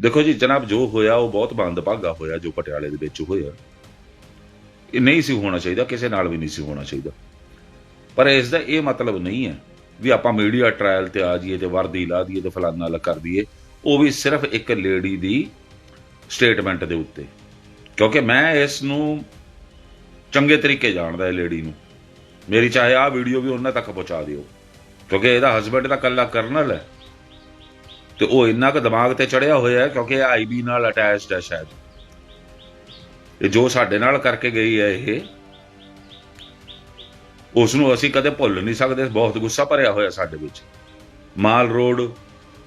ਦੇਖੋ ਜੀ, ਜਨਾਬ ਜੋ ਹੋਇਆ, ਉਹ ਬਹੁਤ ਮੰਦਭਾਗਾ ਹੋਇਆ, ਜੋ ਪਟਿਆਲੇ ਦੇ ਵਿੱਚ ਹੋਇਆ। ਇਹ ਨਹੀਂ ਸੀ ਹੋਣਾ ਚਾਹੀਦਾ, ਕਿਸੇ ਨਾਲ ਵੀ ਨਹੀਂ ਸੀ ਹੋਣਾ ਚਾਹੀਦਾ। ਪਰ ਇਸ ਦਾ ਇਹ ਮਤਲਬ ਨਹੀਂ ਹੈ ਵੀ ਆਪਾਂ ਮੀਡੀਆ ਟ੍ਰਾਇਲ ਤੇ ਆ ਜਾਈਏ ਤੇ ਵਰਦੀ ਲਾ ਦਈਏ ਤੇ ਫਲਾਨਾ ਲਾ ਕਰ ਦਈਏ। ਉਹ ਵੀ ਸਿਰਫ ਇੱਕ ਲੇਡੀ ਦੀ ਸਟੇਟਮੈਂਟ ਦੇ ਉੱਤੇ। ਕਿਉਂਕਿ ਮੈਂ ਇਸ ਨੂੰ ਚੰਗੇ ਤਰੀਕੇ ਜਾਣਦਾ ਇਹ ਲੇਡੀ ਨੂੰ। ਮੇਰੀ ਚਾਹੇ ਆ ਵੀਡੀਓ ਵੀ ਉਹਨਾਂ ਤੱਕ ਪਹੁੰਚਾ ਦਿਓ। ਕਿਉਂਕਿ ਇਹਦਾ ਹਸਬੰਡ ਦਾ ਕੱਲਾ ਕਰਨਲ ਹੈ। ਤੇ ਉਹ ਇੰਨਾ ਕੁ ਦਿਮਾਗ ਤੇ ਚੜਿਆ ਹੋਇਆ ਹੈ ਕਿਉਂਕਿ ਇਹ ਆਈਬੀ ਨਾਲ ਅਟੈਚਡ ਹੈ ਸ਼ਾਇਦ। ਇਹ ਜੋ ਸਾਡੇ ਨਾਲ ਕਰਕੇ ਗਈ ਹੈ ਇਹ ਉਸ ਨੂੰ ਅਸੀਂ ਕਦੇ ਭੁੱਲ ਨਹੀਂ ਸਕਦੇ, ਬਹੁਤ ਗੁੱਸਾ ਭਰਿਆ ਹੋਇਆ ਸਾਡੇ ਵਿੱਚ। ਮਾਲ ਰੋਡ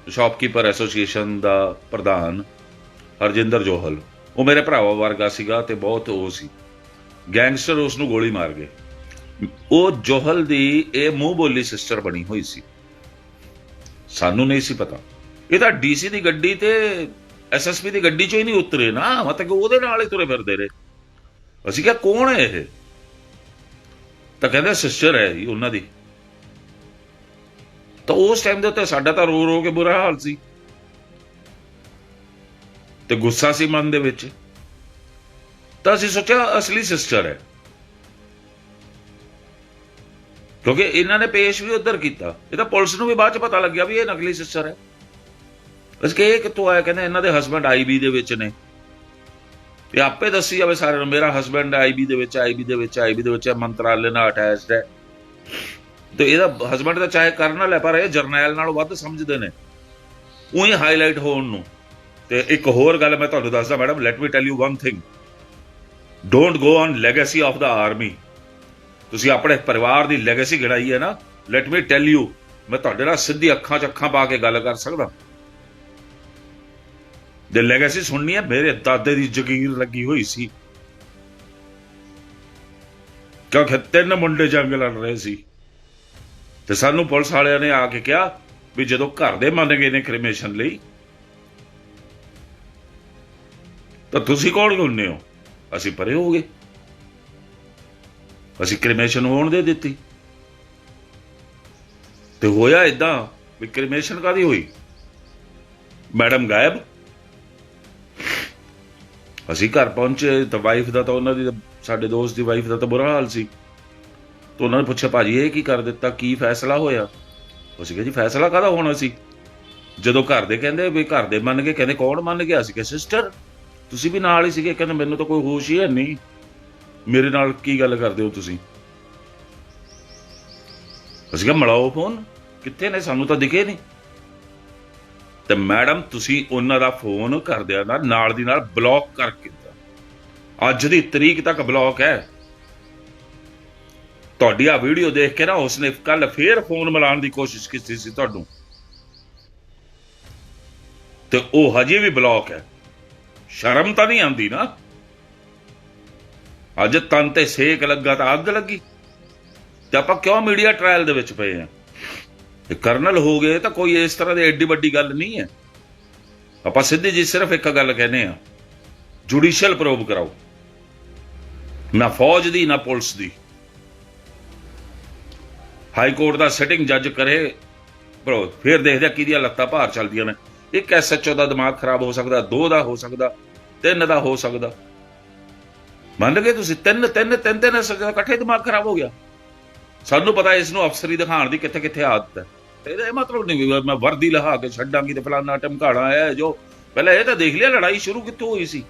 ਸ਼ਾਪਕੀਪਰ ਐਸੋਸੀਏਸ਼ਨ ਦਾ ਪ੍ਰਧਾਨ ਹਰਜਿੰਦਰ ਜੋਹਲ। ਉਹ ਮੇਰੇ ਭਰਾਵਾ ਵਰਗਾ ਸੀਗਾ ਤੇ ਬਹੁਤ ਉਹ ਸੀ। ਗੈਂਗਸਟਰ ਉਸ ਨੂੰ ਗੋਲੀ ਮਾਰ ਗਏ। ਉਹ ਜੋਹਲ ਦੀ ਇਹ ਮੂੰਹ ਬੋਲੀ ਸਿਸਟਰ ਬਣੀ ਹੋਈ ਸੀ। ਸਾਨੂੰ ਨਹੀਂ ਸੀ ਪਤਾ। ਇਹ ਤਾਂ ਡੀਸੀ ਦੀ ਗੱਡੀ ਤੇ ਐਸਐਸਪੀ ਦੀ ਗੱਡੀ ਚੋਂ ਹੀ ਨਹੀਂ ਉਤਰੇ ਨਾ, ਮਤਲਬ ਕਿ ਉਹਦੇ ਨਾਲ ਹੀ ਤੁਰੇ ਫਿਰਦੇ ਰਹੇ। ਅਸੀਂ ਕਿਹਾ, ਕੌਣ ਹੈ ਇਹ? ਤਾਂ ਕਹਿੰਦੇ, ਸਿਸਟਰ ਹੈ ਜੀ, ਉਹਨਾਂ ਦੀ। ਤਾਂ ਉਸ ਟਾਈਮ ਦੇ ਉੱਤੇ ਸਾਡਾ ਤਾਂ ਰੋ ਰੋ ਕੇ ਬੁਰਾ ਹਾਲ ਸੀ। ਤੇ ਗੁੱਸਾ ਸੀ ਮਨ ਦੇ ਵਿੱਚ। ਤਾਂ ਅਸੀਂ ਸੋਚਿਆ, ਅਸਲੀ ਸਿਸਟਰ ਹੈ। ਕਿਉਂਕਿ ਇਹਨਾਂ ਨੇ ਪੇਸ਼ ਵੀ ਉਧਰ ਕੀਤਾ। ਇਹ ਤਾਂ ਪੁਲਿਸ ਨੂੰ ਵੀ ਬਾਅਦ ਚ ਪਤਾ ਲੱਗਿਆ ਵੀ ਇਹ ਨਕਲੀ ਸਿਸਟਰ ਹੈ। ਅਸੀਂ ਕਿ ਇਹ ਕਿੱਥੋਂ ਆਇਆ? ਕਹਿੰਦੇ ਇਹਨਾਂ ਦੇ ਹਸਬੰਡ ਆਈਬੀ ਦੇ ਵਿੱਚ ਨੇ। ਤੇ ਆਪੇ ਦੱਸੀ ਜਾਵੇ ਸਾਰਿਆਂ ਨੂੰ, ਮੇਰਾ ਹਸਬੰਡ ਆਈਬੀ ਦੇ ਵਿੱਚ ਆਈਬੀ ਦੇ ਵਿੱਚ ਆਈਬੀ ਦੇ ਵਿੱਚ ਮੰਤਰਾਲੇ ਨਾਲ ਅਟੈਚਡ ਹੈ। ਤੇ ਇਹਦਾ ਹਸਬੰਡ ਤਾਂ ਚਾਹੇ ਕਰਨਲ ਹੈ, ਪਰ ਇਹ ਜਰਨੈਲ ਨਾਲੋਂ ਵੱਧ ਸਮਝਦੇ ਨੇ। ਉਹੀ ਹਾਈਲਾਈਟ ਹੋਣ ਨੂੰ। ਤੇ ਇੱਕ ਹੋਰ ਗੱਲ ਮੈਂ ਤੁਹਾਨੂੰ ਦੱਸਦਾ madam let me tell you one thing don't go on legacy of the army ਤੁਸੀਂ ਆਪਣੇ ਪਰਿਵਾਰ ਦੀ ਲੈਗੇਸੀ ਗਿਣਾਈ ਹੈ ਨਾ। ਲੈਟ ਮੀ ਟੈਲ ਯੂ ਮੈਂ ਤੁਹਾਡੇ ਨਾਲ ਸਿੱਧੀ ਅੱਖਾਂ 'ਚ ਅੱਖਾਂ ਪਾ ਕੇ ਗੱਲ ਕਰ ਸਕਦਾ। ਦੇ ਲੈਗੇਸੀ ਸੁਣਨੀ ਹੈ ਮੇਰੇ ਦਾਦੇ ਦੀ ਜ਼ਗੀਰ ਲੱਗੀ ਹੋਈ ਸੀ। ਕਿਉਂਕਿ ਤਿੰਨ ਮੁੰਡੇ ਜੰਗ ਲੜ ਰਹੇ ਸੀ। ਤੇ ਸਾਨੂੰ ਪੁਲਿਸ ਵਾਲਿਆਂ ਨੇ ਆ ਕੇ ਕਿਹਾ ਵੀ ਜਦੋਂ ਘਰ ਦੇ ਮੰਨ ਗਏ ਨੇ ਕ੍ਰਿਮੇਸ਼ਨ ਲਈ, ਤਾਂ ਤੁਸੀਂ ਕੌਣ ਹੁੰਨੇ ਹੋ? ਅਸੀਂ ਪਰੇ ਹੋ ਗਏ। ਅਸੀਂ ਕ੍ਰਿਮੇਸ਼ਨ ਹੋਣ ਦੇ ਦਿੱਤੀ। ਤੇ ਹੋਇਆ ਇਦਾਂ ਵੀ ਕ੍ਰਿਮੇਸ਼ਨ ਕਾਦੀ ਹੋਈ? ਮੈਡਮ ਗਾਇਬ ਅਸੀਂ ਘਰ ਪਹੁੰਚੇ ਤਾਂ ਵਾਈਫ ਦਾ ਤਾਂ ਉਹਨਾਂ ਦੀ ਸਾਡੇ ਦੋਸਤ ਦੀ ਵਾਈਫ ਦਾ ਤਾਂ ਬੁਰਾ ਹਾਲ ਸੀ। ਤਾਂ ਉਹਨਾਂ ਨੇ ਪੁੱਛਿਆ, ਭਾਜੀ, ਇਹ ਕੀ ਕਰ ਦਿੱਤਾ? ਕੀ ਫੈਸਲਾ ਹੋਇਆ? ਅਸੀਂ ਕਿਹਾ ਜੀ, ਫੈਸਲਾ ਕਾਹਦਾ ਹੋਣਾ ਸੀ? ਜਦੋਂ ਘਰ ਦੇ ਕਹਿੰਦੇ, ਵੀ ਘਰ ਦੇ ਮੰਨ ਗਏ, ਕਹਿੰਦੇ, ਕੌਣ ਮੰਨ ਗਿਆ? ਸੀ ਕਿ ਸਿਸਟਰ, ਤੁਸੀਂ ਵੀ ਨਾਲ ਹੀ ਸੀਗੇ। ਕਹਿੰਦੇ, ਮੈਨੂੰ ਤਾਂ ਕੋਈ ਹੋਸ਼ ਹੀ ਹੈ ਨਹੀਂ। ਮੇਰੇ ਨਾਲ ਕੀ ਗੱਲ ਕਰਦੇ ਹੋ ਤੁਸੀਂ? ਅਸੀਂ ਕਿਹਾ, ਮਲਾਓ ਫੋਨ। ਕਿੱਥੇ ਨੇ? ਸਾਨੂੰ ਤਾਂ ਦਿਖੇ ਨਹੀਂ। ਤੇ ਮੈਡਮ, ਤੁਸੀਂ ਉਹਨਾਂ ਦਾ ਫੋਨ ਕਰਦਿਆਂ ਦਾ ਨਾਲ ਦੀ ਨਾਲ ਬਲੌਕ ਕਰ ਕੀਤਾ ਅੱਜ ਦੀ ਤਰੀਕ ਤੱਕ ਬਲੌਕ ਹੈ। ਤੁਹਾਡੀ ਆ ਵੀਡੀਓ ਦੇਖ ਕੇ ਨਾ ਉਸਨੇ ਕੱਲ ਫੇਰ ਫੋਨ ਮਿਲਾਉਣ ਦੀ ਕੋਸ਼ਿਸ਼ ਕੀਤੀ ਸੀ ਤੁਹਾਨੂੰ। ਤੇ ਉਹ ਹਜੇ ਵੀ ਬਲੌਕ ਹੈ। ਸ਼ਰਮ ਤਾਂ ਨਹੀਂ ਆਉਂਦੀ ਨਾ। ਅੱਜ ਤਨ ਤੇ ਸੇਕ ਲੱਗਾ ਤਾਂ ਅੱਗ ਲੱਗੀ। ਤੇ ਆਪਾਂ ਕਿਉਂ ਮੀਡੀਆ ਟ੍ਰਾਇਲ ਦੇ ਵਿੱਚ ਪਏ ਆ? ਇਹ ਕਰਨਲ ਹੋ ਗਏ ਤਾਂ ਕੋਈ ਇਸ ਤਰ੍ਹਾਂ ਦੀ ਐਡੀ ਵੱਡੀ ਗੱਲ ਨਹੀਂ ਹੈ। ਆਪਾਂ ਸਿੱਧੀ ਜੀ ਸਿਰਫ ਇੱਕ ਗੱਲ ਕਹਿੰਦੇ ਆ ਜੁਡੀਸ਼ੀਅਲ ਪ੍ਰੋਬ ਕਰਾਓ। ਨਾ ਫੌਜ ਦੀ, ਨਾ ਪੁਲਿਸ ਦੀ। ਹਾਈ ਕੋਰਟ ਦਾ ਸਿਟਿੰਗ ਜੱਜ ਕਰੇ ਪ੍ਰੋ ਫਿਰ ਦੇਖਦੇ ਆ ਕਿਹਦੀਆਂ ਲੱਤਾਂ ਭਾਰ ਚੱਲਦੀਆਂ ਨੇ। ਇੱਕ ਐਸਐਚਓ ਦਾ ਦਿਮਾਗ ਖਰਾਬ ਹੋ ਸਕਦਾ, ਦੋ ਦਾ ਹੋ ਸਕਦਾ, ਤਿੰਨ ਦਾ ਹੋ ਸਕਦਾ। ਮੰਨ ਗਏ ਤੁਸੀਂ, ਤਿੰਨ ਤਿੰਨ ਤਿੰਨ ਤਿੰਨ ਇਕੱਠੇ ਦਿਮਾਗ ਖਰਾਬ ਹੋ ਗਿਆ। ਸਾਨੂੰ ਪਤਾ ਇਸ ਨੂੰ ਅਫਸਰੀ ਦਿਖਾਉਣ ਦੀ ਕਿੱਥੇ ਕਿੱਥੇ ਆਦਤ ਹੈ। ਇਹਦਾ ਇਹ ਮਤਲਬ ਨਹੀਂ ਵੀ ਮੈਂ ਵਰਦੀ ਲਹਾ ਕੇ ਛੱਡਾਂਗੀ ਤੇ ਫਲਾਨਾ ਟਮਕਾਣਾ ਹੈ ਜੋ। ਪਹਿਲਾਂ ਇਹ ਤਾਂ ਦੇਖ ਲਿਆ, ਲੜਾਈ ਸ਼ੁਰੂ ਕਿੱਥੋਂ ਹੋਈ ਸੀ?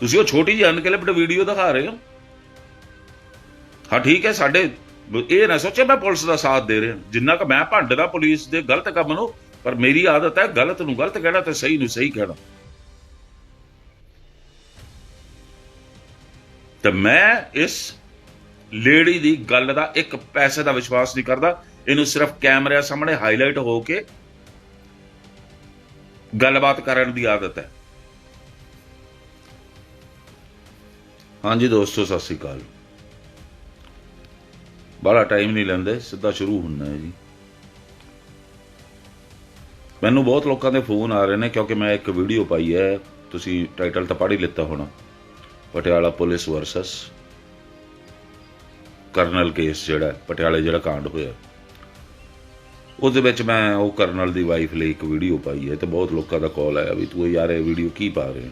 ਤੁਸੀਂ ਉਹ ਛੋਟੀ ਜਿਹੀ ਅਨਕਲਿਪਡ ਵੀਡੀਓ ਦਿਖਾ ਰਹੇ ਹੋ। ਹਾਂ, ਠੀਕ ਹੈ, ਸਾਡੇ ਇਹ ਨਾ ਸੋਚੇ ਮੈਂ ਪੁਲਿਸ ਦਾ ਸਾਥ ਦੇ ਰਿਹਾ। ਜਿੰਨਾ ਕਿ ਮੈਂ ਭੰਡਦਾ ਪੁਲਿਸ ਦੇ ਗਲਤ ਕੰਮ ਨੂੰ, ਪਰ ਮੇਰੀ ਆਦਤ ਹੈ ਗਲਤ ਨੂੰ ਗਲਤ ਕਹਿਣਾ ਤੇ ਸਹੀ ਨੂੰ ਸਹੀ ਕਹਿਣਾ। ਤੇ ਮੈਂ ਇਸ ਲੇਡੀ ਦੀ ਗੱਲ ਦਾ ਇੱਕ ਪੈਸੇ ਦਾ ਵਿਸ਼ਵਾਸ ਨਹੀਂ ਕਰਦਾ। ਇਹਨੂੰ ਸਿਰਫ ਕੈਮਰਿਆਂ ਸਾਹਮਣੇ ਹਾਈਲਾਈਟ ਹੋ ਕੇ ਗੱਲਬਾਤ ਕਰਨ ਦੀ ਆਦਤ ਹੈ। ਹਾਂਜੀ ਦੋਸਤੋ, ਸਤਿ ਸ੍ਰੀ ਅਕਾਲ। ਬੜਾ ਟਾਈਮ ਨਹੀਂ ਲੈਂਦੇ, ਸਿੱਧਾ ਸ਼ੁਰੂ ਹੁੰਦਾ ਹੈ ਜੀ। ਮੈਨੂੰ ਬਹੁਤ ਲੋਕਾਂ ਦੇ ਫੋਨ ਆ ਰਹੇ ਨੇ ਕਿਉਂਕਿ ਮੈਂ ਇੱਕ ਵੀਡੀਓ ਪਾਈ ਹੈ। ਤੁਸੀਂ ਟਾਈਟਲ ਤਾਂ ਪੜ੍ਹ ਹੀ ਲਿੱਤਾ ਹੋਣਾ। Patiala police versus colonel case ਜਿਹੜਾ ਪਟਿਆਲੇ ਜਿਹੜਾ ਕਾਂਡ ਹੋਇਆ। ਉਹਦੇ ਵਿੱਚ ਮੈਂ ਉਹ ਕਰਨਲ ਦੀ ਵਾਈਫ ਲਈ ਇੱਕ ਵੀਡੀਓ ਪਾਈ ਹੈ ਤੇ ਬਹੁਤ ਲੋਕਾਂ ਦਾ ਕਾਲ ਆਇਆ ਵੀ ਤੂੰ ਯਾਰ ਇਹ ਵੀਡੀਓ ਕੀ ਪਾ ਰਿਹਾ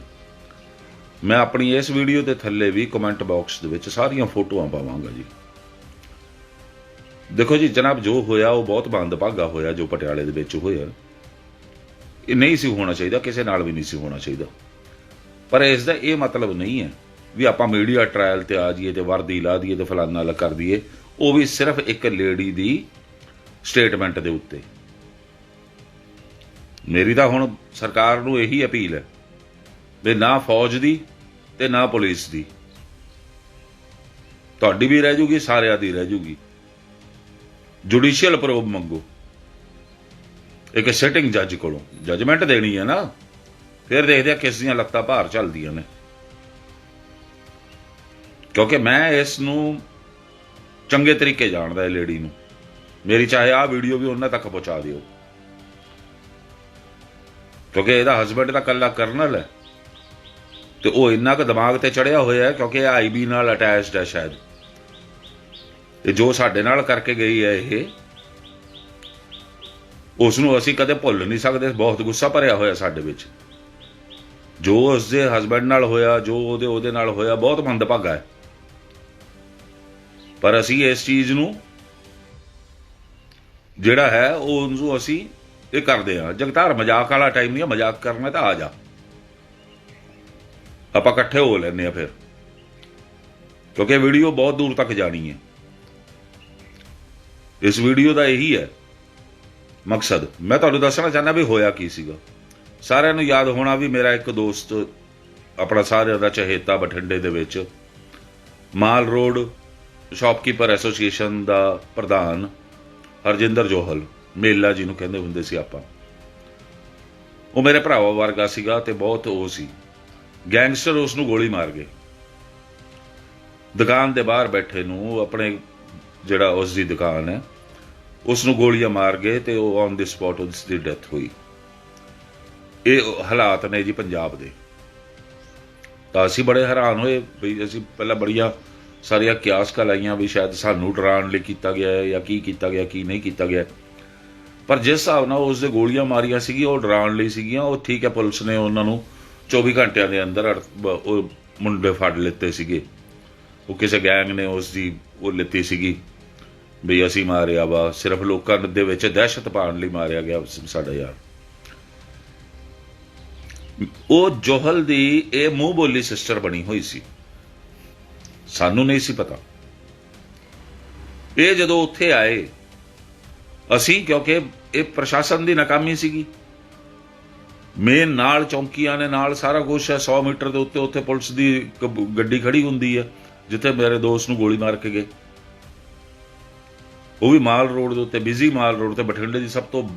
ਮੈਂ ਆਪਣੀ ਇਸ ਵੀਡੀਓ ਦੇ ਥੱਲੇ ਵੀ ਕਮੈਂਟ ਬਾਕਸ ਦੇ ਵਿੱਚ ਸਾਰੀਆਂ ਫੋਟੋਆਂ ਪਾਵਾਂਗਾ ਜੀ। ਦੇਖੋ ਜੀ, ਜਨਾਬ ਜੋ ਹੋਇਆ ਉਹ ਬਹੁਤ ਬੰਦਭਾਗਾ ਹੋਇਆ ਜੋ ਪਟਿਆਲੇ ਦੇ ਵਿੱਚ ਹੋਇਆ। ਇਹ ਨਹੀਂ ਸੀ ਹੋਣਾ ਚਾਹੀਦਾ, ਕਿਸੇ ਨਾਲ ਵੀ ਨਹੀਂ ਸੀ ਹੋਣਾ ਚਾਹੀਦਾ। ਪਰ ਇਸ ਦਾ ਇਹ ਮਤਲਬ ਨਹੀਂ ਹੈ ਵੀ ਆਪਾਂ ਮੀਡੀਆ ਟ੍ਰਾਇਲ ਤੇ ਆ ਜਾਈਏ ਤੇ ਵਰਦੀ ਲਾ ਦਈਏ ਤੇ ਫਲਾਨਾ ਲਾ ਕਰ ਦਈਏ। ਉਹ ਵੀ ਸਿਰਫ ਇੱਕ ਲੇਡੀ ਦੀ ਸਟੇਟਮੈਂਟ ਦੇ ਉੱਤੇ। ਮੇਰੀ ਤਾਂ ਹੁਣ ਸਰਕਾਰ ਨੂੰ ਇਹੀ ਅਪੀਲ ਹੈ ਵੀ ਨਾ ਫੌਜ ਦੀ ਤੇ ਨਾ ਪੁਲਿਸ ਦੀ। ਤੁਹਾਡੀ ਵੀ ਰਹਿ ਜੂਗੀ, ਸਾਰਿਆਂ ਦੀ ਰਹਿ ਜੂਗੀ। ਜੁਡੀਸ਼ੀਅਲ ਪ੍ਰੋਬ ਮੰਗੋ। ਇੱਕ ਸਿਟਿੰਗ ਜੱਜ ਕੋਲੋਂ ਜੱਜਮੈਂਟ ਦੇਣੀ ਹੈ ਨਾ, ਫਿਰ ਦੇਖਦੇ ਆ ਕਿਸ ਦੀਆਂ ਲੱਤਾਂ ਭਾਰ ਚੱਲਦੀਆਂ ਨੇ। ਕਿਉਂਕਿ ਮੈਂ ਇਸ ਨੂੰ ਚੰਗੇ ਤਰੀਕੇ ਜਾਣਦਾ ਇਹ ਲੇਡੀ ਨੂੰ। ਮੇਰੀ ਚਾਹੇ ਆ ਵੀਡੀਓ ਵੀ ਉਹਨਾਂ ਤੱਕ ਪਹੁੰਚਾ ਦਿਓ। ਕਿਉਂਕਿ ਇਹਦਾ ਹਸਬੰਡ ਤਾਂ ਕੱਲਾ ਕਰਨਲ ਹੈ। ਤੇ ਉਹ ਇੰਨਾ ਕੁ ਦਿਮਾਗ ਤੇ ਚੜਿਆ ਹੋਇਆ ਹੈ ਕਿਉਂਕਿ ਇਹ ਆਈਬੀ ਨਾਲ ਅਟੈਚਡ ਹੈ ਸ਼ਾਇਦ। ਇਹ ਜੋ ਸਾਡੇ ਨਾਲ ਕਰਕੇ ਗਈ ਹੈ ਇਹ ਉਸ ਨੂੰ ਅਸੀਂ ਕਦੇ ਭੁੱਲ ਨਹੀਂ ਸਕਦੇ, ਬਹੁਤ ਗੁੱਸਾ ਭਰਿਆ ਹੋਇਆ ਸਾਡੇ ਵਿੱਚ। ਜੋ ਉਸ ਦੇ ਹਸਬੰਡ ਨਾਲ ਹੋਇਆ, ਜੋ ਉਹਦੇ ਉਹਦੇ ਨਾਲ ਹੋਇਆ, ਬਹੁਤ ਮੰਦਭਾਗਾ ਹੈ। ਪਰ ਅਸੀਂ ਇਸ ਚੀਜ਼ ਨੂੰ ਜਿਹੜਾ ਹੈ ਉਹ ਨੂੰ ਅਸੀਂ ਇਹ ਕਰਦੇ ਆ ਜਗਤਾਰ, ਮਜ਼ਾਕ ਵਾਲਾ ਟਾਈਮ ਨਹੀਂ ਹੈ, ਮਜ਼ਾਕ ਕਰਨਾ ਤਾਂ ਆ ਜਾ। ਆਪਾਂ ਇਕੱਠੇ ਹੋ ਲੈਨੇ ਆ ਫਿਰ। ਕਿਉਂਕਿ ਵੀਡੀਓ ਬਹੁਤ ਦੂਰ ਤੱਕ ਜਾਣੀ ਹੈ। ਇਸ ਵੀਡੀਓ ਦਾ ਇਹੀ ਹੈ ਮਕਸਦ। ਮੈਂ ਤੁਹਾਨੂੰ ਦੱਸਣਾ ਚਾਹੁੰਦਾ ਵੀ ਹੋਇਆ ਕੀ ਸੀਗਾ। ਸਾਰਿਆਂ ਨੂੰ ਯਾਦ ਹੋਣਾ ਵੀ ਮੇਰਾ ਇੱਕ ਦੋਸਤ ਆਪਣਾ ਸਾਰਿਆਂ ਦਾ ਚਹੇਤਾ ਬਠਿੰਡੇ ਦੇ ਵਿੱਚ ਮਾਲ ਰੋਡ ਸ਼ਾਪਕੀਪਰ ਐਸੋਸੀਏਸ਼ਨ ਦਾ ਪ੍ਰਧਾਨ ਹਰਜਿੰਦਰ ਜੋਹਲ, ਮੇਲਾ ਜੀ ਨੂੰ ਕਹਿੰਦੇ ਹੁੰਦੇ ਸੀ ਆਪਾਂ। ਉਹ ਮੇਰੇ ਭਰਾਵਾ ਵਰਗਾ ਸੀਗਾ ਤੇ ਬਹੁਤ ਉਹ ਸੀ। ਗੈਂਗਸਟਰ ਉਸ ਨੂੰ ਗੋਲੀ ਮਾਰ ਗਏ। ਦੁਕਾਨ ਦੇ ਬਾਹਰ ਬੈਠੇ ਨੂੰ ਆਪਣੇ ਜਿਹੜਾ ਉਸ ਦੀ ਦੁਕਾਨ ਹੈ ਉਸ ਨੂੰ ਗੋਲੀਆਂ ਮਾਰ ਗਏ ਤੇ ਉਹ ਔਨ ਦੀ ਸਪੌਟ ਉਸ ਦੀ ਡੈਥ ਹੋਈ। ਇਹ ਹਾਲਾਤ ਨੇ ਜੀ ਪੰਜਾਬ ਦੇ। ਤਾਂ ਅਸੀਂ ਬੜੇ ਹੈਰਾਨ ਹੋਏ ਵੀ ਅਸੀਂ ਪਹਿਲਾਂ ਬੜੀਆਂ ਸਾਰੀਆਂ ਕਿਆਸ ਲਾਈਆਂ ਵੀ ਸ਼ਾਇਦ ਸਾਨੂੰ ਡਰਾਉਣ ਲਈ ਕੀਤਾ ਗਿਆ ਹੈ ਜਾਂ ਕੀ ਕੀਤਾ ਗਿਆ, ਕੀ ਨਹੀਂ ਕੀਤਾ ਗਿਆ। ਪਰ ਜਿਸ ਹਿਸਾਬ ਨਾਲ ਉਸ ਦੇ ਗੋਲੀਆਂ ਮਾਰੀਆਂ ਸੀਗੀ ਉਹ ਡਰਾਉਣ ਲਈ ਸੀਗੀਆਂ, ਉਹ ਠੀਕ ਹੈ, ਪੁਲਿਸ ਨੇ ਉਹਨਾਂ ਨੂੰ 24 ਘੰਟਿਆਂ ਦੇ ਅੰਦਰ ਉਹ ਮੁੰਡੇ ਫੜ ਲਿੱਤੇ ਸੀਗੇ। ਉਹ ਕਿਸੇ ਗੈਂਗ ਨੇ ਉਸ ਦੀ ਉਹ ਲਿੱਤੀ ਸੀਗੀ ਵੀ ਅਸੀਂ ਮਾਰਿਆ ਵਾ, ਸਿਰਫ ਲੋਕਾਂ ਦੇ ਵਿੱਚ ਦਹਿਸ਼ਤ ਪਾਉਣ ਲਈ ਮਾਰਿਆ ਗਿਆ ਸਾਡਾ ਯਾਰ। ਉਹ ਜੋਹਲ ਦੀ ਇਹ ਮੂੰਹ ਬੋਲੀ ਸਿਸਟਰ ਬਣੀ ਹੋਈ ਸੀ। ਸਾਨੂੰ ਨਹੀਂ ਸੀ ਪਤਾ। ਇਹ ਜਦੋਂ ਉੱਥੇ ਆਏ, ਅਸੀਂ ਕਿਉਂਕਿ ਇਹ ਪ੍ਰਸ਼ਾਸਨ ਦੀ ਨਾਕਾਮੀ ਸੀਗੀ। ਮੇਨ ਨਾਲ ਚੌਂਕੀਆਂ ਨੇ, ਨਾਲ ਸਾਰਾ ਕੁਝ ਹੈ 100 ਮੀਟਰ ਦੇ ਉੱਤੇ ਉੱਥੇ ਪੁਲਿਸ ਦੀ ਗੱਡੀ ਖੜੀ ਹੁੰਦੀ ਹੈ, ਜਿੱਥੇ ਮੇਰੇ ਦੋਸਤ ਨੂੰ ਗੋਲੀ ਮਾਰ ਕੇ ਗਏ। ਉਹ ਵੀ ਮਾਲ ਰੋਡ ਦੇ ਉੱਤੇ ਬਿਜ਼ੀ ਮਾਲ ਰੋਡ ਤੇ, ਬਠਿੰਡੇ ਦੀ ਸਭ ਤੋਂ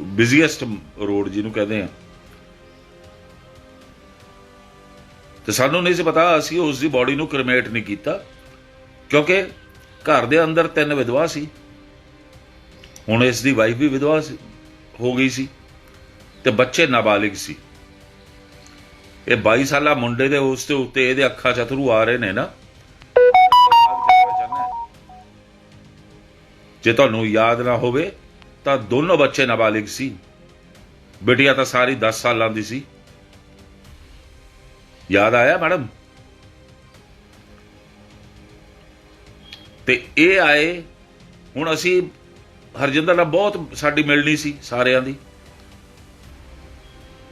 ਬਿਜ਼ੀਐਸਟ ਰੋਡ ਜਿਹਨੂੰ ਕਹਿੰਦੇ ਆ। ਤੇ ਸਾਨੂੰ ਨਹੀਂ ਸੀ ਪਤਾ, ਅਸੀਂ ਉਸ ਦੀ ਬਾਡੀ ਨੂੰ ਕ੍ਰਿਮੇਟ ਨਹੀਂ ਕੀਤਾ, ਕਿਉਂਕਿ ਘਰ ਦੇ ਅੰਦਰ ਤਿੰਨ ਵਿਧਵਾ ਸੀ। ਹੁਣ ਇਸ ਦੀ ਵਾਈਫ ਵੀ ਵਿਧਵਾ ਸੀ, ਹੋ ਗਈ ਸੀ ਤੇ ਬੱਚੇ ਨਾਬਾਲਿਗ ਸੀ। ਇਹ 22 ਸਾਲਾ ਮੁੰਡੇ ਦੇ ਉਸ ਦੇ ਉੱਤੇ ਇਹਦੇ ਅੱਖਾਂ ਚ ਅਥਰੂ ਆ ਰਹੇ ਨੇ ਨਾ। ਜੇ ਤੁਹਾਨੂੰ ਯਾਦ ਨਾ ਹੋਵੇ, ਤਾਂ ਦੋਨੋਂ ਬੱਚੇ ਨਾਬਾਲਿਗ ਸੀ। ਬੇਟੀਆ ਤਾਂ ਸਾਰੀ 10 ਸਾਲਾਂ ਦੀ ਸੀ। ਯਾਦ ਆਇਆ ਮੈਡਮ? ਤੇ ਇਹ ਆਏ, ਹੁਣ ਅਸੀਂ ਹਰਜਿੰਦਰ ਨਾਲ ਬਹੁਤ ਸਾਡੀ ਮਿਲਣੀ ਸੀ ਸਾਰਿਆਂ ਦੀ।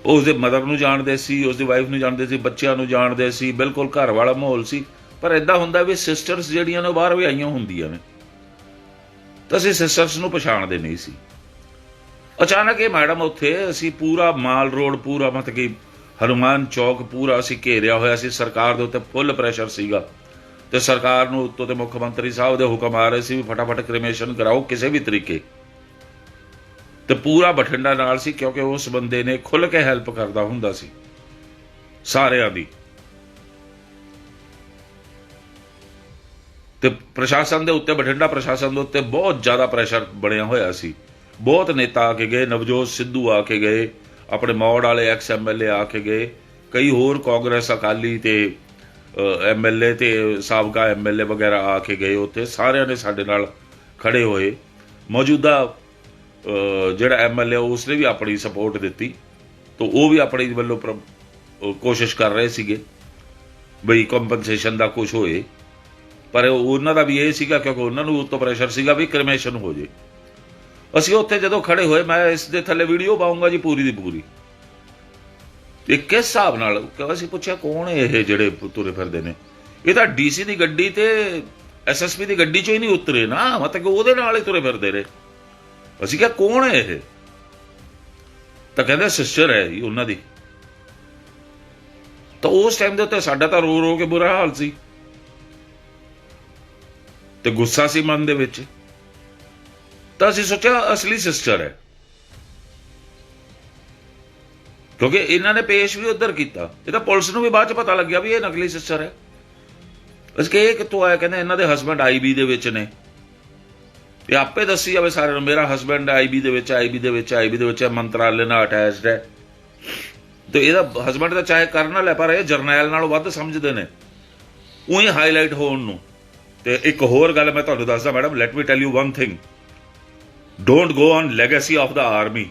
ਉਸ ਦੇ ਮਦਰ ਨੂੰ ਜਾਣਦੇ ਸੀ ਉਸ ਦੀ ਵਾਈਫ ਨੂੰ ਜਾਣਦੇ ਸੀ, ਬੱਚਿਆਂ ਨੂੰ ਜਾਣਦੇ ਸੀ, ਬਿਲਕੁਲ ਘਰ ਵਾਲਾ ਮਾਹੌਲ ਸੀ। ਪਰ ਇਦਾਂ ਹੁੰਦਾ ਵੀ ਸਿਸਟਰਸ ਜਿਹੜੀਆਂ ਨੇ ਉਹ ਬਾਹਰ ਵੀ ਆਈਆਂ ਹੁੰਦੀਆਂ ਨੇ। ਤਾਂ ਅਸੀਂ ਸਿਸਟਰਸ ਨੂੰ ਪਛਾਣਦੇ ਨਹੀਂ ਸੀ। ਅਚਾਨਕ ਇਹ ਮੈਡਮ ਉੱਥੇ, ਅਸੀਂ ਪੂਰਾ ਮਾਲ ਰੋਡ, ਪੂਰਾ ਮਤਲਬ ਕਿ ਹਨੂਮਾਨ ਚੌਕ ਪੂਰਾ ਅਸੀਂ ਘੇਰਿਆ ਹੋਇਆ ਸੀ, ਸਰਕਾਰ ਦੇ ਉੱਤੇ ਫੁੱਲ ਪ੍ਰੈਸ਼ਰ ਸੀਗਾ। ਤੇ ਸਰਕਾਰ ਨੂੰ ਉੱਤੋਂ ਤੇ ਮੁੱਖ ਮੰਤਰੀ ਸਾਹਿਬ ਦੇ ਹੁਕਮ ਆ ਰਹੇ ਸੀ ਵੀ ਫਟਾਫਟ ਕ੍ਰਿਮੇਸ਼ਨ ਕਰਾਓ ਕਿਸੇ ਵੀ ਤਰੀਕੇ। ਤੇ ਪੂਰਾ ਬਠਿੰਡਾ ਨਾਲ ਸੀ, ਕਿਉਂਕਿ ਉਸ ਬੰਦੇ ਨੇ ਖੁੱਲ ਕੇ ਹੈਲਪ ਕਰਦਾ ਹੁੰਦਾ ਸੀ। ਸਾਰਿਆਂ ਦੀ। ਤੇ ਪ੍ਰਸ਼ਾਸਨ ਦੇ ਉੱਤੇ, ਬਠਿੰਡਾ ਪ੍ਰਸ਼ਾਸਨ ਦੇ ਉੱਤੇ ਬਹੁਤ ਜ਼ਿਆਦਾ ਪ੍ਰੈਸ਼ਰ ਬਣਿਆ ਹੋਇਆ ਸੀ। ਬਹੁਤ ਨੇਤਾ ਆ ਕੇ ਗਏ, ਨਵਜੋਤ ਸਿੱਧੂ ਆ ਕੇ ਗਏ। ਆਪਣੇ ਮੌੜ ਵਾਲੇ ਐਕਸ ਐਮਐਲਏ ਆ ਕੇ ਗਏ। ਕਈ ਹੋਰ ਕਾਂਗਰਸ ਅਕਾਲੀ ਤੇ ਐਮਐਲਏ ਤੇ ਸਾਬਕਾ ਐਮਐਲਏ ਵਗੈਰਾ ਆ ਕੇ ਗਏ ਉੱਥੇ। ਸਾਰਿਆਂ ਨੇ ਸਾਡੇ ਨਾਲ ਖੜੇ ਹੋਏ। ਮੌਜੂਦਾ ਅਹ, ਜਿਹੜਾ ਐਮਐਲਏ ਉਸਨੇ ਵੀ ਆਪਣੀ ਸਪੋਰਟ ਦਿੱਤੀ। ਤਾਂ ਉਹ ਵੀ ਆਪਣੀ ਵੱਲੋਂ ਪ੍ਰ- ਕੋਸ਼ਿਸ਼ ਕਰ ਰਹੇ ਸੀਗੇ। ਬਈ ਕੰਪਨਸੇਸ਼ਨ ਦਾ ਕੁਝ ਹੋਏ। ਪਰ ਉਹਨਾਂ ਦਾ ਵੀ ਇਹ ਸੀਗਾ ਕਿਉਂਕਿ ਉਹਨਾਂ ਨੂੰ ਉੱਤੋਂ ਪ੍ਰੈਸ਼ਰ ਸੀਗਾ ਵੀ ਕ੍ਰਿਮੇਸ਼ਨ ਹੋ ਜੇ। ਅਸੀਂ ਉੱਥੇ ਜਦੋਂ ਖੜੇ ਹੋਏ, ਮੈਂ ਇਸ ਦੇ ਥੱਲੇ ਵੀਡੀਓ ਪਾਉਂਗਾ ਜੀ ਪੂਰੀ ਦੀ ਪੂਰੀ। ਇਹ ਕਿਸ ਹਿਸਾਬ ਨਾਲ? ਅਸੀਂ ਪੁੱਛਿਆ, ਕੌਣ ਇਹ ਜਿਹੜੇ ਤੁਰੇ ਫਿਰਦੇ ਨੇ? ਇਹ ਤਾਂ ਡੀਸੀ ਦੀ ਗੱਡੀ ਤੇ ਐਸਐਸਪੀ ਦੀ ਗੱਡੀ ਚੋਂ ਹੀ ਨਹੀਂ ਉਤਰੇ ਨਾ, ਮਤਲਬ ਕਿ ਉਹਦੇ ਨਾਲ ਹੀ ਤੁਰੇ ਫਿਰਦੇ ਰਹੇ। ਅਸੀਂ ਕਿਹਾ, ਕੌਣ ਹੈ ਇਹ? ਤਾਂ ਕਹਿੰਦੇ, ਸਿਸਟਰ ਹੈ ਜੀ, ਉਹਨਾਂ ਦੀ। ਤਾਂ ਉਸ ਟਾਈਮ ਦੇ ਉੱਤੇ ਸਾਡਾ ਤਾਂ ਰੋ ਰੋ ਕੇ ਬੁਰਾ ਹਾਲ ਸੀ। ਤੇ ਗੁੱਸਾ ਸੀ ਮਨ ਦੇ ਵਿੱਚ। ਤਾਂ ਅਸੀਂ ਸੋਚਿਆ ਅਸਲੀ ਸਿਸਟਰ ਹੈ ਕਿਉਂਕਿ ਇਹਨਾਂ ਨੇ ਪੇਸ਼ ਵੀ ਉਧਰ ਕੀਤਾ ਇਹ ਤਾਂ ਪੁਲਿਸ ਨੂੰ ਵੀ ਬਾਅਦ ਚ ਪਤਾ ਲੱਗਿਆ ਵੀ ਇਹ ਨਕਲੀ ਸਿਸਟਰ ਹੈ ਅਸੀਂ ਕਿ ਇਹ ਕਿੱਥੋਂ ਆਇਆ ਕਹਿੰਦੇ ਇਹਨਾਂ ਦੇ ਹਸਬੰਡ ਆਈਬੀ ਦੇ ਵਿੱਚ ਨੇ ਇਹ ਆਪੇ ਦੱਸੀ ਜਾਵੇ ਸਾਰਿਆਂ ਨੂੰ ਮੇਰਾ ਹਸਬੰਡ ਆਈਬੀ ਦੇ ਵਿੱਚ ਆਈਬੀ ਦੇ ਵਿੱਚ ਆਈਬੀ ਦੇ ਵਿੱਚ ਮੰਤਰਾਲੇ ਨਾਲ ਅਟੈਚਡ ਹੈ ਤੇ ਇਹਦਾ ਹਸਬੰਡ ਤਾਂ ਚਾਹੇ ਕਰ ਨਾ ਪਰ ਇਹ ਜਰਨੈਲ ਨਾਲੋਂ ਵੱਧ ਸਮਝਦੇ ਨੇ ਉਹੀ ਹਾਈਲਾਈਟ ਹੋਣ ਨੂੰ ਤੇ ਇੱਕ ਹੋਰ ਗੱਲ ਮੈਂ ਤੁਹਾਨੂੰ ਦੱਸਦਾ madam let me tell you one thing don't go on legacy of the army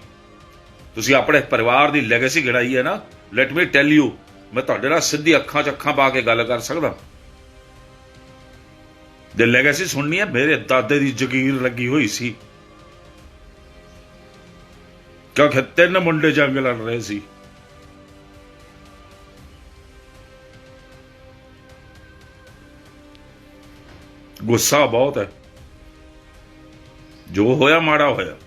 ਤੁਸੀਂ ਆਪਣੇ ਪਰਿਵਾਰ ਦੀ ਲੈਗੇਸੀ ਗਿਣਾਈ ਹੈ ਨਾ? ਲੈਟ ਮੀ ਟੈਲ ਯੂ ਮੈਂ ਤੁਹਾਡੇ ਨਾਲ ਸਿੱਧੀ ਅੱਖਾਂ 'ਚ ਅੱਖਾਂ ਪਾ ਕੇ ਗੱਲ ਕਰ ਸਕਦਾ। ਦੇ ਲੈਗੇਸੀ ਸੁਣਨੀ ਹੈ, ਮੇਰੇ ਦਾਦੇ ਦੀ ਜ਼ਗੀਰ ਲੱਗੀ ਹੋਈ ਸੀ। ਕਿਉਂਕਿ ਤਿੰਨ ਮੁੰਡੇ ਜੰਗ ਲੜ ਰਹੇ ਸੀ। ਗੁੱਸਾ ਬਹੁਤ ਹੈ। ਜੋ ਹੋਇਆ, ਮਾੜਾ ਹੋਇਆ।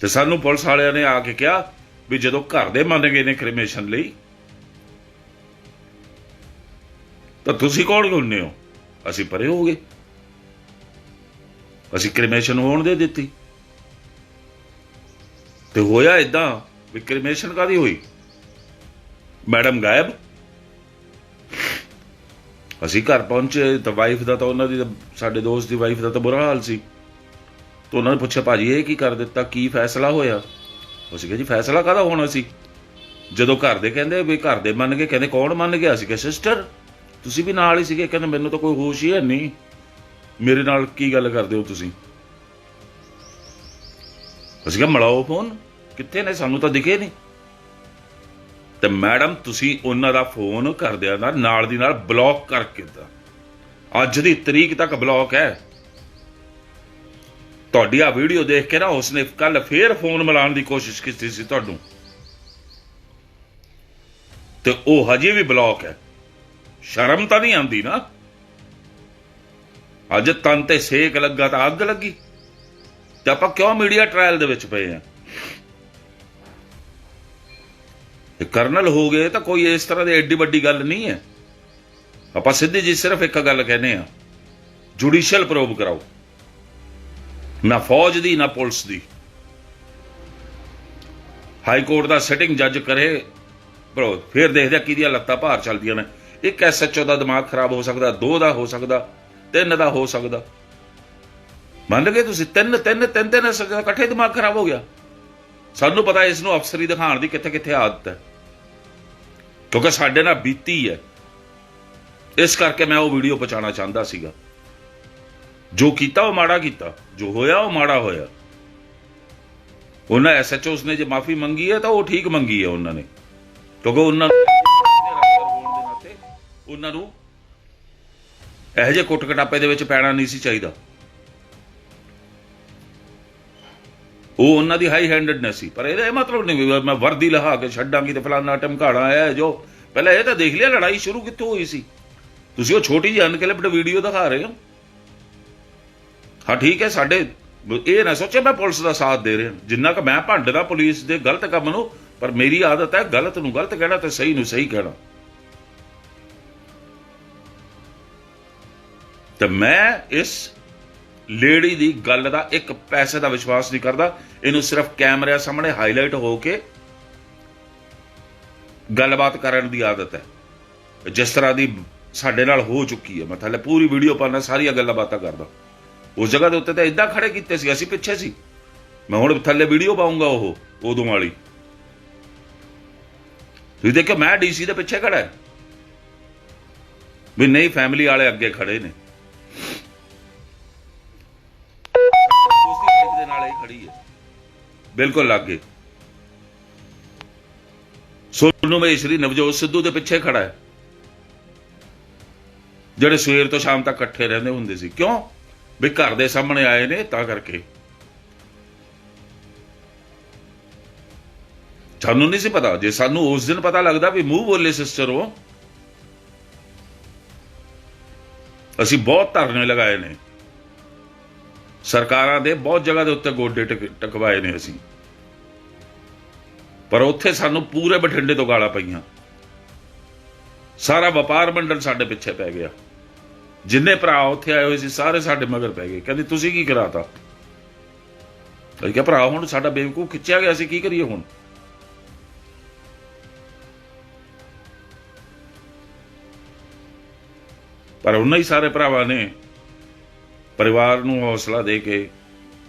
ਤੇ ਸਾਨੂੰ ਪੁਲਿਸ ਵਾਲਿਆਂ ਨੇ ਆ ਕੇ ਕਿਹਾ ਵੀ ਜਦੋਂ ਘਰ ਦੇ ਮੰਨ ਗਏ ਨੇ ਕ੍ਰਿਮੇਸ਼ਨ ਲਈ, ਤਾਂ ਤੁਸੀਂ ਕੌਣ ਹੁੰਨੇ ਹੋ? ਅਸੀਂ ਪਰੇ ਹੋ ਗਏ। ਅਸੀਂ ਕ੍ਰਿਮੇਸ਼ਨ ਹੋਣ ਦੇ ਦਿੱਤੀ। ਤੇ ਹੋਇਆ ਇਦਾਂ ਵੀ ਕ੍ਰਿਮੇਸ਼ਨ ਕਾਦੀ ਹੋਈ? ਮੈਡਮ ਗਾਇਬ ਅਸੀਂ ਘਰ ਪਹੁੰਚੇ ਤਾਂ ਵਾਈਫ ਦਾ ਤਾਂ ਉਹਨਾਂ ਦੀ ਸਾਡੇ ਦੋਸਤ ਦੀ ਵਾਈਫ ਦਾ ਤਾਂ ਬੁਰਾ ਹਾਲ ਸੀ। ਤਾਂ ਉਹਨਾਂ ਨੇ ਪੁੱਛਿਆ, ਭਾਜੀ, ਇਹ ਕੀ ਕਰ ਦਿੱਤਾ? ਕੀ ਫੈਸਲਾ ਹੋਇਆ? ਅਸੀਂ ਕਿਹਾ, ਜੀ, ਫੈਸਲਾ ਕਾਹਦਾ ਹੋਣਾ ਸੀ? ਜਦੋਂ ਘਰ ਦੇ ਕਹਿੰਦੇ, ਵੀ ਘਰ ਦੇ ਮੰਨ ਗਏ, ਕਹਿੰਦੇ, ਕੌਣ ਮੰਨ ਗਿਆ? ਸੀ ਕਿ ਸਿਸਟਰ, ਤੁਸੀਂ ਵੀ ਨਾਲ ਹੀ ਸੀਗੇ। ਕਹਿੰਦੇ, ਮੈਨੂੰ ਤਾਂ ਕੋਈ ਹੋਸ਼ ਹੀ ਹੈ ਨਹੀਂ। ਮੇਰੇ ਨਾਲ ਕੀ ਗੱਲ ਕਰਦੇ ਹੋ ਤੁਸੀਂ? ਅਸੀਂ ਕਿਹਾ, ਮਲਾਓ ਫੋਨ। ਕਿੱਥੇ ਨੇ? ਸਾਨੂੰ ਤਾਂ ਦਿਖੇ ਨਹੀਂ। ਤੇ ਮੈਡਮ, ਤੁਸੀਂ ਉਹਨਾਂ ਦਾ ਫੋਨ ਕਰਦਿਆਂ ਦਾ ਨਾਲ ਦੀ ਨਾਲ ਬਲੌਕ ਕਰਕੇ ਦਿੱਤਾ। ਅੱਜ ਦੀ ਤਰੀਕ ਤੱਕ ਬਲੌਕ ਹੈ। ਤੁਹਾਡੀ ਆ ਵੀਡੀਓ ਦੇਖ ਕੇ ਨਾ ਉਸਨੇ ਕੱਲ ਫੇਰ ਫੋਨ ਮਿਲਾਉਣ ਦੀ ਕੋਸ਼ਿਸ਼ ਕੀਤੀ ਸੀ ਤੁਹਾਨੂੰ। ਤੇ ਉਹ ਹਜੇ ਵੀ ਬਲੌਕ ਹੈ। ਸ਼ਰਮ ਤਾਂ ਨਹੀਂ ਆਉਂਦੀ ਨਾ। ਅੱਜ ਤਨ ਤੇ ਸੇਕ ਲੱਗਾ ਤਾਂ ਅੱਗ ਲੱਗੀ। ਤੇ ਆਪਾਂ ਕਿਉਂ ਮੀਡੀਆ ਟ੍ਰਾਇਲ ਦੇ ਵਿੱਚ ਪਏ ਆ? ਇਹ ਕਰਨਲ ਹੋ ਗਏ ਤਾਂ ਕੋਈ ਇਸ ਤਰ੍ਹਾਂ ਦੀ ਐਡੀ ਵੱਡੀ ਗੱਲ ਨਹੀਂ ਹੈ। ਆਪਾਂ ਸਿੱਧੀ ਜੀ ਸਿਰਫ ਇੱਕ ਗੱਲ ਕਹਿੰਦੇ ਆ ਜੁਡੀਸ਼ੀਅਲ ਪ੍ਰੋਬ ਕਰਾਓ। ਨਾ ਫੌਜ ਦੀ, ਨਾ ਪੁਲਿਸ ਦੀ। ਹਾਈ ਕੋਰਟ ਦਾ ਸਿਟਿੰਗ ਜੱਜ ਕਰੇ ਬਰੋ ਫਿਰ ਦੇਖਦੇ ਆ ਕਿਹਦੀਆਂ ਲੱਤਾਂ ਭਾਰ ਚੱਲਦੀਆਂ ਨੇ। ਇੱਕ ਐਸਐਚਓ ਦਾ ਦਿਮਾਗ ਖਰਾਬ ਹੋ ਸਕਦਾ, ਦੋ ਦਾ ਹੋ ਸਕਦਾ, ਤਿੰਨ ਦਾ ਹੋ ਸਕਦਾ। ਮੰਨ ਗਏ ਤੁਸੀਂ, ਤਿੰਨ ਤਿੰਨ ਤਿੰਨ ਤਿੰਨ ਇਕੱਠੇ ਦਿਮਾਗ ਖਰਾਬ ਹੋ ਗਿਆ। ਸਾਨੂੰ ਪਤਾ ਇਸ ਨੂੰ ਅਫਸਰੀ ਦਿਖਾਉਣ ਦੀ ਕਿੱਥੇ ਕਿੱਥੇ ਆਦਤ ਹੈ। ਕਿਉਂਕਿ ਸਾਡੇ ਨਾਲ ਬੀਤੀ ਹੈ। ਇਸ ਕਰਕੇ ਮੈਂ ਉਹ ਵੀਡੀਓ ਪਹੁੰਚਾਉਣਾ ਚਾਹੁੰਦਾ ਸੀਗਾ। ਜੋ ਕੀਤਾ, ਉਹ ਮਾੜਾ ਕੀਤਾ। ਜੋ ਹੋਇਆ, ਉਹ ਮਾੜਾ ਹੋਇਆ। ਉਹਨਾਂ ਐਸਐਚਓਸ ਨੇ ਜੇ ਮਾਫੀ ਮੰਗੀ ਹੈ, ਤਾਂ ਉਹ ਠੀਕ ਮੰਗੀ ਹੈ ਉਹਨਾਂ ਨੇ। ਕਿਉਂਕਿ ਉਹਨਾਂ ਦੇ ਨਾਤੇ ਉਹਨਾਂ ਨੂੰ ਇਹੋ ਜਿਹੇ ਕੁੱਟ ਕਟਾਪੇ ਦੇ ਵਿੱਚ ਪੈਣਾ ਨਹੀਂ ਸੀ ਚਾਹੀਦਾ। ਉਹ ਉਹਨਾਂ ਦੀ ਹਾਈ ਹੈਂਡਡਨੈਸ ਸੀ। ਪਰ ਇਹਦਾ ਇਹ ਮਤਲਬ ਨਹੀਂ ਵੀ ਮੈਂ ਵਰਦੀ ਲਹਾ ਕੇ ਛੱਡਾਂਗੀ ਤੇ ਫਲਾਨਾ ਟਮਕਾਣਾ ਆਇਆ ਜੋ। ਪਹਿਲਾਂ ਇਹ ਤਾਂ ਦੇਖ ਲਿਆ, ਲੜਾਈ ਸ਼ੁਰੂ ਕਿੱਥੋਂ ਹੋਈ ਸੀ? ਤੁਸੀਂ ਉਹ ਛੋਟੀ ਜਿਹੀ ਅਨਕਲਿਪਡ ਵੀਡੀਓ ਦਿਖਾ ਰਹੇ ਹੋ? ਹਾਂ, ਠੀਕ ਹੈ, ਸਾਡੇ ਇਹ ਨਾ ਸੋਚੇ, ਮੈਂ ਪੁਲਿਸ ਦਾ ਸਾਥ ਦੇ ਰਿਹਾ। ਜਿੰਨਾ ਕਿ ਮੈਂ ਭੰਡਦਾ ਪੁਲਿਸ ਦੇ ਗਲਤ ਕੰਮ ਨੂੰ, ਪਰ ਮੇਰੀ ਆਦਤ ਹੈ ਗਲਤ ਨੂੰ ਗਲਤ ਕਹਿਣਾ ਤੇ ਸਹੀ ਨੂੰ ਸਹੀ ਕਹਿਣਾ। ਤੇ ਮੈਂ ਇਸ ਲੇਡੀ ਦੀ ਗੱਲ ਦਾ ਇੱਕ ਪੈਸੇ ਦਾ ਵਿਸ਼ਵਾਸ ਨਹੀਂ ਕਰਦਾ। ਇਹਨੂੰ ਸਿਰਫ ਕੈਮਰਿਆਂ ਸਾਹਮਣੇ ਹਾਈਲਾਈਟ ਹੋ ਕੇ ਗੱਲਬਾਤ ਕਰਨ ਦੀ ਆਦਤ ਹੈ। ਜਿਸ ਤਰ੍ਹਾਂ ਦੀ ਸਾਡੇ ਨਾਲ ਹੋ ਚੁੱਕੀ ਹੈ। ਮੈਂ ਥੱਲੇ ਪੂਰੀ ਵੀਡੀਓ ਪਾਣਾ ਸਾਰੀਆਂ ਗੱਲਾਂ ਬਾਤਾਂ ਕਰਦਾ। ਉਸ ਜਗ੍ਹਾ ਦੇ ਉੱਤੇ ਤਾਂ ਇਦਾਂ ਖੜੇ ਕੀਤੇ ਸੀ, ਅਸੀਂ ਪਿੱਛੇ ਸੀ। ਮੈਂ ਹੁਣ ਥੱਲੇ ਵੀਡੀਓ ਪਾਉਂਗਾ ਉਹ, ਉਦੋਂ ਵਾਲੀ। ਤੁਸੀਂ ਦੇਖੋ ਮੈਂ ਡੀਸੀ ਦੇ ਪਿੱਛੇ ਖੜਾ ਵੀ ਨਹੀਂ ਫੈਮਿਲੀ ਵਾਲੇ ਅੱਗੇ ਖੜੇ ਨੇ। ਖੜੀ ਹੈ। ਬਿਲਕੁਲ ਲਾਗੇ ਸੋਨੂ ਮਹੇਸ਼ਰੀ ਨਵਜੋਤ ਸਿੱਧੂ ਦੇ ਪਿੱਛੇ ਖੜਾ ਹੈ। ਜਿਹੜੇ ਸਵੇਰ ਤੋਂ ਸ਼ਾਮ ਤੱਕ ਇਕੱਠੇ ਰਹਿੰਦੇ ਹੁੰਦੇ ਸੀ। ਕਿਉਂ? ਵੀ ਘਰ ਦੇ ਸਾਹਮਣੇ ਆਏ ਨੇ, ਤਾਂ ਕਰਕੇ। ਸਾਨੂੰ ਨਹੀਂ ਸੀ ਪਤਾ। ਜੇ ਸਾਨੂੰ ਉਸ ਦਿਨ ਪਤਾ ਲੱਗਦਾ ਵੀ ਮੂੰਹ ਬੋਲੇ ਸਿਸਟਰ ਉਹ, ਅਸੀਂ ਬਹੁਤ ਧਰਨੇ ਲਗਾਏ ਨੇ। ਸਰਕਾਰਾਂ ਦੇ ਬਹੁਤ ਜਗ੍ਹਾ ਦੇ ਉੱਤੇ ਗੋਡੇ ਟਕ- ਟਕਵਾਏ ਨੇ ਅਸੀਂ। ਪਰ ਉੱਥੇ ਸਾਨੂੰ ਪੂਰੇ ਬਠਿੰਡੇ ਤੋਂ ਗਾਲਾਂ ਪਈਆਂ। ਸਾਰਾ ਵਪਾਰ ਮੰਡਲ ਸਾਡੇ ਪਿੱਛੇ ਪੈ ਗਿਆ। ਜਿੰਨੇ ਭਰਾ ਉੱਥੇ ਆਏ ਹੋਏ ਸੀ, ਸਾਰੇ ਸਾਡੇ ਮਗਰ ਪੈ ਗਏ। ਕਹਿੰਦੇ, ਤੁਸੀਂ ਕੀ ਕਰਾਤਾ? ਅਸੀਂ ਕਿਹਾ, ਭਰਾ, ਹੁਣ ਸਾਡਾ ਬੇਵਕੂਫ ਖਿੱਚਿਆ ਗਿਆ ਸੀ, ਕੀ ਕਰੀਏ ਹੁਣ? ਪਰ ਉਹਨਾਂ ਹੀ ਸਾਰੇ ਭਰਾਵਾਂ ਨੇ ਪਰਿਵਾਰ ਨੂੰ ਹੌਸਲਾ ਦੇ ਕੇ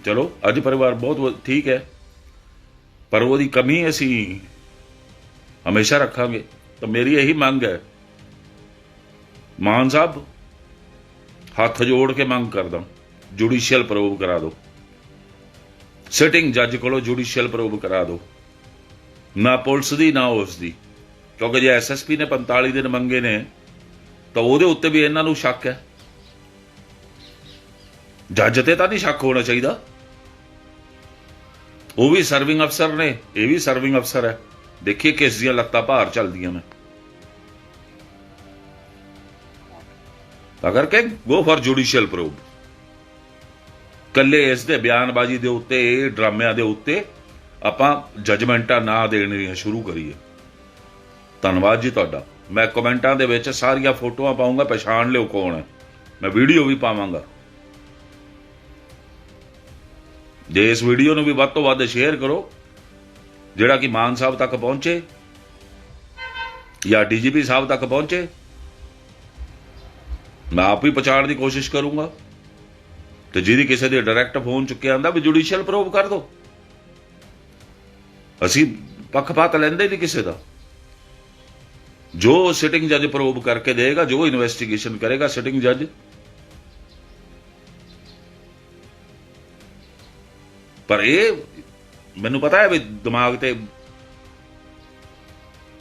ਚਲੋ, ਅੱਜ ਪਰਿਵਾਰ ਬਹੁਤ ਠੀਕ ਹੈ, ਪਰ ਉਹਦੀ ਕਮੀ ਅਸੀਂ ਹਮੇਸ਼ਾ ਰੱਖਾਂਗੇ। ਤਾਂ ਮੇਰੀ ਇਹੀ ਮੰਗ ਹੈ, ਮਾਨ ਸਾਹਿਬ, ਹੱਥ ਜੋੜ ਕੇ ਮੰਗ ਕਰਦਾ ਜੁਡੀਸ਼ੀਅਲ ਪ੍ਰੋਬ ਕਰਾ ਦਿਓ। ਸਿਟਿੰਗ ਜੱਜ ਕੋਲੋਂ ਜੁਡੀਸ਼ੀਅਲ ਪ੍ਰੋਬ ਕਰਾ ਦਿਓ। ਨਾ ਪੁਲਿਸ ਦੀ, ਨਾ ਉਸ ਦੀ। ਕਿਉਂਕਿ ਜੇ ਐਸਐਸਪੀ ਨੇ 45 ਦਿਨ ਮੰਗੇ ਨੇ, ਤਾਂ ਉਹਦੇ ਉੱਤੇ ਵੀ ਇਹਨਾਂ ਨੂੰ ਸ਼ੱਕ ਹੈ। ਜੱਜ ਤੇ ਤਾਂ ਨਹੀਂ ਸ਼ੱਕ ਹੋਣਾ ਚਾਹੀਦਾ। ਉਹ ਵੀ ਸਰਵਿੰਗ ਅਫਸਰ ਨੇ, ਇਹ ਵੀ ਸਰਵਿੰਗ ਅਫਸਰ ਹੈ। ਦੇਖੀਏ ਕਿਸ ਦੀਆਂ ਲੱਤਾਂ ਭਾਰ ਚੱਲਦੀਆਂ ਨੇ। ਤਾਂ ਕਰਕੇ ਗੋ ਫॉर ਜੁਡੀਸ਼ੀਅਲ ਪ੍ਰੋਬ ਕੱਲੇ ਇਸ ਦੇ ਬਿਆਨਬਾਜ਼ੀ ਦੇ ਉੱਤੇ, ਇਹ ਡਰਾਮਿਆਂ ਦੇ ਉੱਤੇ ਆਪਾਂ ਜਜਮੈਂਟਾਂ ਨਾ ਦੇਣੀਆਂ ਸ਼ੁਰੂ ਕਰੀਏ। ਧੰਨਵਾਦ ਜੀ ਤੁਹਾਡਾ। ਮੈਂ ਕਮੈਂਟਾਂ ਦੇ ਵਿੱਚ ਸਾਰੀਆਂ ਫੋਟੋਆਂ ਪਾਉਂਗਾ ਪਛਾਣ ਲਿਓ ਕੌਣ ਹੈ। ਮੈਂ ਵੀਡੀਓ ਵੀ ਪਾਵਾਂਗਾ। ਜੇ ਇਸ ਵੀਡੀਓ ਨੂੰ ਵੀ ਵੱਧ ਤੋਂ ਵੱਧ ਸ਼ੇਅਰ ਕਰੋ, ਜਿਹੜਾ ਕਿ ਮਾਨ ਸਾਹਿਬ ਤੱਕ ਪਹੁੰਚੇ ਜਾਂ ਡੀਜੀਪੀ ਸਾਹਿਬ ਤੱਕ ਪਹੁੰਚੇ, ਮੈਂ ਆਪ ਹੀ ਪਛਾਣ ਦੀ ਕੋਸ਼ਿਸ਼ ਕਰੂੰਗਾ ਤੇ ਜਿਹਦੀ ਕਿਸੇ ਦੇ ਡਾਇਰੈਕਟ ਫੋਨ ਚੁੱਕਿਆ ਆਂਦਾ ਵੀ ਜੁਡੀਸ਼ੀਅਲ ਪ੍ਰੋਬ ਕਰ ਦਿਓ ਅਸੀਂ ਪੱਖਪਾਤ ਲੈਂਦੇ ਨਹੀਂ ਕਿਸੇ ਦਾ। ਜੋ ਸਿਟਿੰਗ ਜੱਜ ਪ੍ਰੋਬ ਕਰਕੇ ਦੇਗਾ, ਜੋ ਇਨਵੈਸਟੀਗੇਸ਼ਨ ਕਰੇਗਾ ਸਿਟਿੰਗ ਜੱਜ ਪਰ ਇਹ ਮੈਨੂੰ ਪਤਾ ਹੈ ਵੀ ਦਿਮਾਗ ਤੇ ਆਈ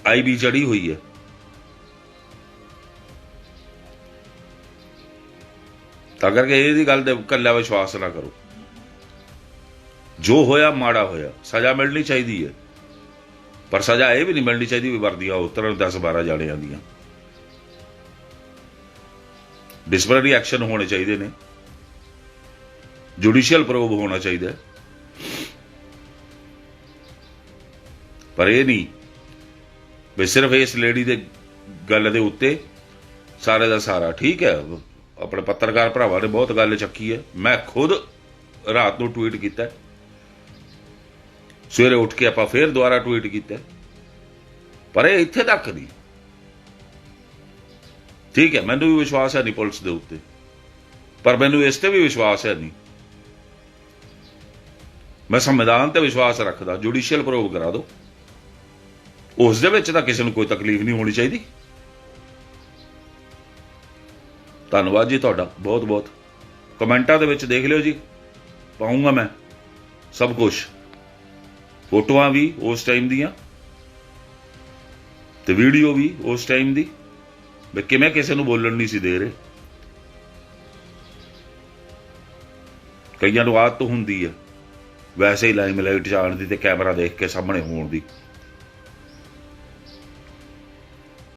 ਆਈਬੀ ਚੜੀ ਹੋਈ ਹੈ। ਤਾਂ ਕਰਕੇ ਇਹਦੀ ਗੱਲ ਤੇ ਕੱਲਾ ਵਿਸ਼ਵਾਸ ਨਾ ਕਰੋ। ਜੋ ਹੋਇਆ, ਮਾੜਾ ਹੋਇਆ, ਸਜ਼ਾ ਮਿਲਣੀ ਚਾਹੀਦੀ ਹੈ। ਪਰ ਸਜ਼ਾ ਇਹ ਵੀ ਨਹੀਂ ਮਿਲਣੀ ਚਾਹੀਦੀ ਵੀ ਵਰਦੀਆਂ ਉਤਰਨ 10 12 ਜਾਣੇ ਆਂਦੀਆਂ ਡਿਸਪਲਿਨਰੀ ਐਕਸ਼ਨ ਹੋਣੇ ਚਾਹੀਦੇ ਨੇ। ਜੁਡੀਸ਼ੀਅਲ ਪ੍ਰੋਬ ਹੋਣਾ ਚਾਹੀਦਾ ਹੈ। ਪਰ ਇਹ ਨਹੀਂ ਵੀ ਸਿਰਫ ਇਸ ਲੇਡੀ ਦੇ ਗੱਲ ਦੇ ਉੱਤੇ ਸਾਰੇ ਦਾ ਸਾਰਾ, ਠੀਕ ਹੈ, ਆਪਣੇ ਪੱਤਰਕਾਰ ਭਰਾਵਾਂ ਨੇ ਬਹੁਤ ਗੱਲ ਚੱਕੀ ਹੈ। ਮੈਂ ਖੁਦ ਰਾਤ ਨੂੰ ਟਵੀਟ ਕੀਤਾ ਸਵੇਰੇ ਉੱਠ ਕੇ ਆਪਾਂ ਫੇਰ ਦੁਬਾਰਾ ਟਵੀਟ ਕੀਤਾ ਪਰ ਇਹ ਇੱਥੇ ਤੱਕ ਨਹੀਂ। ਠੀਕ ਹੈ, ਮੈਨੂੰ ਵੀ ਵਿਸ਼ਵਾਸ ਹੈ ਨਹੀਂ ਪੁਲਿਸ ਦੇ ਉੱਤੇ। ਪਰ ਮੈਨੂੰ ਇਸ ਤੇ ਵੀ ਵਿਸ਼ਵਾਸ ਹੈ ਨਹੀਂ। ਮੈਂ ਸੰਵਿਧਾਨ ਤੇ ਵਿਸ਼ਵਾਸ ਰੱਖਦਾ ਜੁਡੀਸ਼ੀਅਲ ਪ੍ਰੋਬ ਕਰਾ ਦਿਓ। ਉਸ ਦੇ ਵਿੱਚ ਤਾਂ ਕਿਸੇ ਨੂੰ ਕੋਈ ਤਕਲੀਫ ਨਹੀਂ ਹੋਣੀ ਚਾਹੀਦੀ। ਧੰਨਵਾਦ ਜੀ ਤੁਹਾਡਾ, ਬਹੁਤ ਬਹੁਤ। ਕਮੈਂਟਾਂ ਦੇ ਵਿੱਚ ਦੇਖ ਲਿਓ ਜੀ, ਪਾਉਂਗਾ ਮੈਂ ਸਭ ਕੁਝ ਫੋਟੋਆਂ ਵੀ ਉਸ ਟਾਈਮ ਦੀਆਂ ਤੇ ਵੀਡੀਓ ਵੀ ਉਸ ਟਾਈਮ ਦੀ। ਵੀ ਕਿਵੇਂ ਕਿਸੇ ਨੂੰ ਬੋਲਣ ਨਹੀਂ ਸੀ ਦੇ ਰਹੇ। ਕਈਆਂ ਨੂੰ ਆਦਤ ਹੁੰਦੀ ਹੈ ਵੈਸੇ ਹੀ ਲਾਈਮਲਾਈਟ ਜਾਣ ਦੀ ਤੇ ਕੈਮਰਾ ਦੇਖ ਕੇ ਸਾਹਮਣੇ ਹੋਣ ਦੀ।